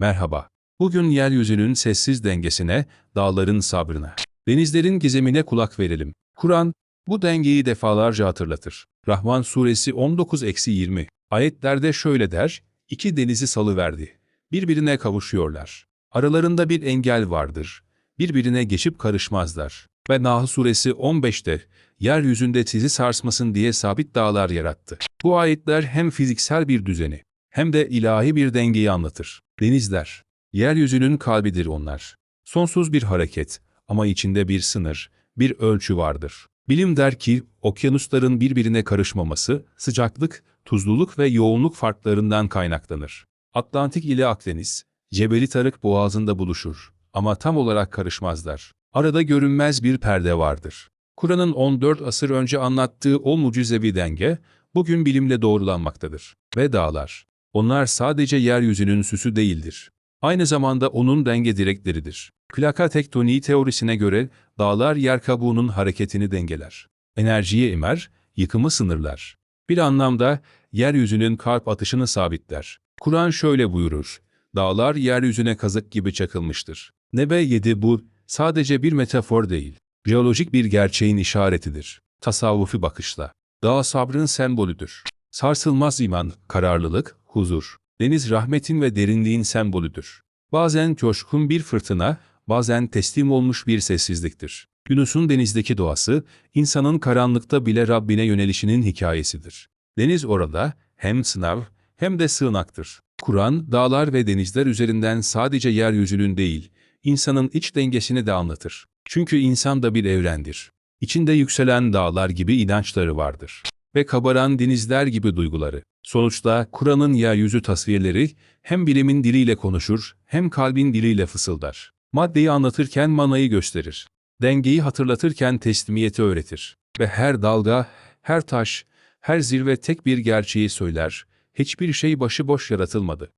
Merhaba. Bugün yeryüzünün sessiz dengesine, dağların sabrına, denizlerin gizemine kulak verelim. Kur'an, bu dengeyi defalarca hatırlatır. Rahman suresi 19-20 ayetlerde şöyle der, iki denizi salıverdi. Birbirine kavuşuyorlar. Aralarında bir engel vardır. Birbirine geçip karışmazlar. Ve Nahl suresi 15'te, yeryüzünde sizi sarsmasın diye sabit dağlar yarattı. Bu ayetler hem fiziksel bir düzeni, hem de ilahi bir dengeyi anlatır. Denizler, yeryüzünün kalbidir onlar. Sonsuz bir hareket ama içinde bir sınır, bir ölçü vardır. Bilim der ki, okyanusların birbirine karışmaması, sıcaklık, tuzluluk ve yoğunluk farklarından kaynaklanır. Atlantik ile Akdeniz, Cebeli Tarık boğazında buluşur ama tam olarak karışmazlar. Arada görünmez bir perde vardır. Kur'an'ın 14 asır önce anlattığı o mucizevi denge, bugün bilimle doğrulanmaktadır. Ve dağlar, onlar sadece yeryüzünün süsü değildir. Aynı zamanda onun denge direkleridir. Plaka tektoniği teorisine göre dağlar yer kabuğunun hareketini dengeler. Enerjiyi emer, yıkımı sınırlar. Bir anlamda yeryüzünün kalp atışını sabitler. Kur'an şöyle buyurur. Dağlar yeryüzüne kazık gibi çakılmıştır. Nebe 7 bu sadece bir metafor değil. Jeolojik bir gerçeğin işaretidir. Tasavvufi bakışla. Dağ sabrın sembolüdür. Sarsılmaz iman, kararlılık, huzur. Deniz rahmetin ve derinliğin sembolüdür. Bazen coşkun bir fırtına, bazen teslim olmuş bir sessizliktir. Yunus'un denizdeki doğası, insanın karanlıkta bile Rabbine yönelişinin hikayesidir. Deniz orada hem sınav hem de sığınaktır. Kur'an, dağlar ve denizler üzerinden sadece yeryüzünün değil, insanın iç dengesini de anlatır. Çünkü insan da bir evrendir. İçinde yükselen dağlar gibi inançları vardır. Ve kabaran denizler gibi duyguları. Sonuçta Kur'an'ın yeryüzü tasvirleri hem bilimin diliyle konuşur hem kalbin diliyle fısıldar. Maddeyi anlatırken manayı gösterir. Dengeyi hatırlatırken teslimiyeti öğretir. Ve her dalga, her taş, her zirve tek bir gerçeği söyler. Hiçbir şey başıboş yaratılmadı.